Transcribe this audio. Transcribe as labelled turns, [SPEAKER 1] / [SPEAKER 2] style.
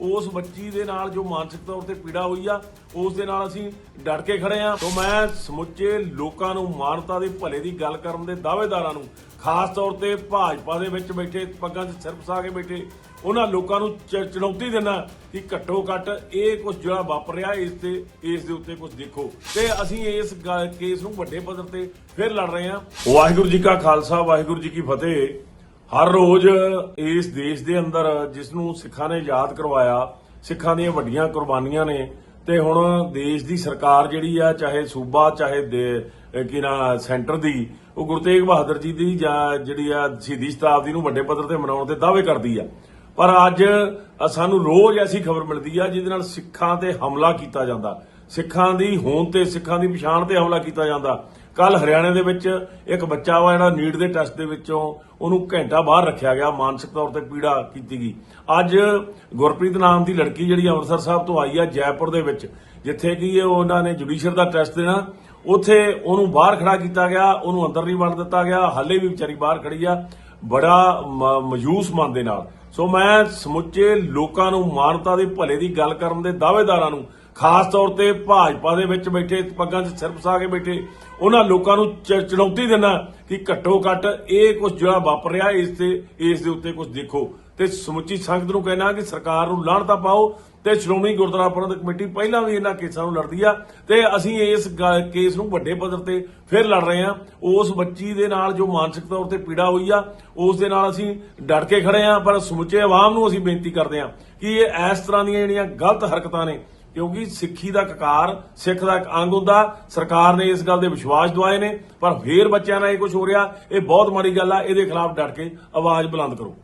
[SPEAKER 1] ਉਸ ਬੱਚੀ ਦੇ ਨਾਲ ਜੋ ਮਾਨਸਿਕ ਤੌਰ ਤੇ ਪੀੜਾ ਹੋਈ ਆ, ਉਸ ਦੇ ਨਾਲ ਅਸੀਂ ਡਟ ਕੇ ਖੜੇ ਆ। ਤੋਂ ਮੈਂ ਸਮੁੱਚੇ ਲੋਕਾਂ ਨੂੰ ਮਾਨਵਤਾ ਦੇ ਭਲੇ ਦੀ ਗੱਲ ਕਰਨ ਦੇ ਦਾਅਵੇਦਾਰਾਂ ਨੂੰ, ਖਾਸ ਤੌਰ ਤੇ ਭਾਜਪਾ ਦੇ ਵਿੱਚ ਬੈਠੇ, ਪੱਗਾਂ 'ਚ ਸਿਰ ਫਸਾ ਕੇ ਬੈਠੇ, ਉਹਨਾਂ ਲੋਕਾਂ ਨੂੰ ਚ- ਚੁਣੌਤੀ ਦਿੰਦਾ ਕਿ ਘੱਟੋ ਘੱਟ ਇਹ ਕੁਝ ਜਿਹੜਾ ਵਾਪਰ ਰਿਹਾ, ਇਸ ਤੇ, ਇਸ ਦੇ ਉੱਤੇ ਕੁਝ ਦੇਖੋ। ਤੇ ਅਸੀਂ ਇਸ ਗ- ਕੇਸ ਨੂੰ ਵੱਡੇ ਪੱਧਰ ਤੇ ਫਿਰ ਲੜ ਰਹੇ ਹਾਂ ਵਾਹਿਗੁਰੂ ਜੀ ਕਾ ਖਾਲਸਾ, ਵਾਹਿਗੁਰੂ ਜੀ ਕੀ ਫਤਿਹ। ਹਰ ਰੋਜ਼ ਇਸ ਦੇਸ਼ ਦੇ ਅੰਦਰ ਜਿਸ ਨੂੰ ਸਿੱਖਾਂ ਨੇ ਯਾਦ ਕਰਵਾਇਆ, ਸਿੱਖਾਂ ਦੀਆਂ ਵੱਡੀਆਂ ਕੁਰਬਾਨੀਆਂ ਨੇ, ਤੇ ਹੁਣ ਦੇਸ਼ ਦੀ ਸਰਕਾਰ ਜਿਹੜੀ ਆ, ਚਾਹੇ ਸੂਬਾ, ਚਾਹੇ ਦੇ- ਕੀ ਨਾ, ਸੈਂਟਰ ਦੀ, ਉਹ ਗੁਰੂ ਤੇਗ ਬਹਾਦਰ ਜੀ ਦੀ ਜਾਂ ਜਿਹੜੀ ਆ, ਸ਼ਹੀਦੀ ਸ਼ਤਾਬਦੀ ਨੂੰ ਵੱਡੇ ਪੱਧਰ ਤੇ ਮਨਾਉਣ ਦੇ ਦਾਅਵੇ ਕਰਦੀ ਆ। ਪਰ ਅੱਜ ਸਾਨੂੰ ਰੋਜ਼ ਐਸੀ ਖਬਰ ਮਿਲਦੀ ਆ, ਜਿਹਦੇ ਨਾਲ ਸਿੱਖਾਂ ਤੇ ਹਮਲਾ ਕੀਤਾ ਜਾਂਦਾ। ਸਿੱਖਾਂ ਦੀ ਹੋਂਦ ਤੇ ਸਿੱਖਾਂ ਦੀ ਪਛਾਣ ਤੇ ਹਮਲਾ ਕੀਤਾ ਜਾਂਦਾ। ਕੱਲ ਹਰਿਆਣੇ ਦੇ ਵਿੱਚ ਇੱਕ ਬੱਚਾ ਵਾ ਜਿਹੜਾ ਨੀਟ ਦੇ ਟੈਸਟ ਦੇ ਵਿੱਚੋਂ ਉਹਨੂੰ ਘੰਟਾ ਬਾਹਰ ਰੱਖਿਆ ਗਿਆ, ਮਾਨਸਿਕ ਤੌਰ ਤੇ ਪੀੜਾ ਕੀਤੀ ਗਈ। ਅੱਜ ਗੁਰਪ੍ਰੀਤ ਨਾਮ ਦੀ ਲੜਕੀ ਜਿਹੜੀ ਅੰਮ੍ਰਿਤਸਰ ਸਾਹਿਬ ਤੋਂ ਆਈ ਆ ਜੈਪੁਰ ਦੇ ਵਿੱਚ, ਜਿੱਥੇ ਕਿ ਉਹਨਾਂ ਨੇ ਜੁਡੀਸ਼ੀਅਰ ਦਾ ਟੈਸਟ ਦੇਣਾ। ਉੱਥੇ ਉਹਨੂੰ ਬਾਹਰ ਖੜਾ ਕੀਤਾ ਗਿਆ, ਉਹਨੂੰ ਅੰਦਰ ਨਹੀਂ ਵੜ ਦਿੱਤਾ ਗਿਆ, ਹਾਲੇ ਵੀ ਵਿਚਾਰੀ ਬਾਹਰ ਖੜੀ ਆ, ਬੜਾ ਮ- ਮਯੂਸ ਮਨ ਦੇ ਨਾਲ। ਸੋ ਮੈਂ ਸਮੁੱਚੇ ਲੋਕਾਂ ਨੂੰ ਮਾਨਵਤਾ ਦੇ ਭਲੇ ਦੀ ਗੱਲ ਕਰਨ ਦੇ ਦਾਅਵੇਦਾਰਾਂ ਨੂੰ ਖਾਸ ਤੌਰ ਤੇ ਭਾਜਪਾ ਦੇ ਵਿੱਚ ਬੈਠੇ, ਪੱਗਾਂ 'ਚ ਸਿਰ ਫਸਾ ਕੇ ਬੈਠੇ, ਉਹਨਾਂ ਲੋਕਾਂ ਨੂੰ ਚ- ਚੁਣੌਤੀ ਦਿੰਦਾ ਕਿ ਘੱਟੋ ਘੱਟ ਇਹ ਕੁਝ ਜਿਹੜਾ ਵਾਪਰ ਰਿਹਾ, ਇਸ ਤੇ, ਇਸ ਦੇ ਉੱਤੇ ਕੁਝ ਦੇਖੋ। ਤੇ ਸਮੁੱਚੀ ਸੰਗਤ ਨੂੰ ਕਹਿਣਾ ਕਿ ਸਰਕਾਰ ਨੂੰ ਲਾਹਣਤਾ ਪਾਓ ਤੇ ਸ਼੍ਰੋਮਣੀ ਗੁਰਦੁਆਰਾ ਪ੍ਰਬੰਧਕ ਕਮੇਟੀ ਪਹਿਲਾਂ ਵੀ ਇਹਨਾਂ ਕੇਸਾਂ ਨੂੰ ਲੜਦੀ ਆ ਤੇ ਅਸੀਂ ਇਸ ਗ- ਕੇਸ ਨੂੰ ਵੱਡੇ ਪੱਧਰ ਤੇ ਫਿਰ ਲੜ ਰਹੇ ਆ। ਉਸ ਬੱਚੀ ਦੇ ਨਾਲ ਜੋ ਮਾਨਸਿਕ ਤੌਰ ਤੇ ਪੀੜਾ ਹੋਈ ਆ, ਉਸ ਦੇ ਨਾਲ ਅਸੀਂ ਡਟ ਕੇ ਖੜੇ ਆ, ਪਰ ਸਮੁੱਚੇ ਆਵਾਮ ਨੂੰ ਅਸੀਂ ਬੇਨਤੀ ਕਰਦੇ ਆ ਕਿ ਇਹ ਇਸ ਤਰ੍ਹਾਂ ਦੀਆਂ ਜਿਹੜੀਆਂ ਗਲਤ ਹਰਕਤਾਂ ਨੇ ਕਿਉਂਕਿ ਸਿੱਖੀ ਦਾ ਕਕਾਰ, ਸਿੱਖ ਦਾ ਇੱਕ ਅੰਗ ਹੁੰਦਾ, ਸਰਕਾਰ ਨੇ ਇਸ ਗੱਲ ਦੇ ਵਿਸ਼ਵਾਸ ਦਵਾਏ ਨੇ, ਪਰ ਫੇਰ ਬੱਚਿਆਂ ਨਾਲ ਇਹ ਕੁਝ ਹੋ ਰਿਹਾ, ਇਹ ਬਹੁਤ ਮਾੜੀ ਗੱਲ ਆ, ਇਹਦੇ ਖਿਲਾਫ ਡਟ ਕੇ ਆਵਾਜ਼ ਬੁਲੰਦ ਕਰੋ।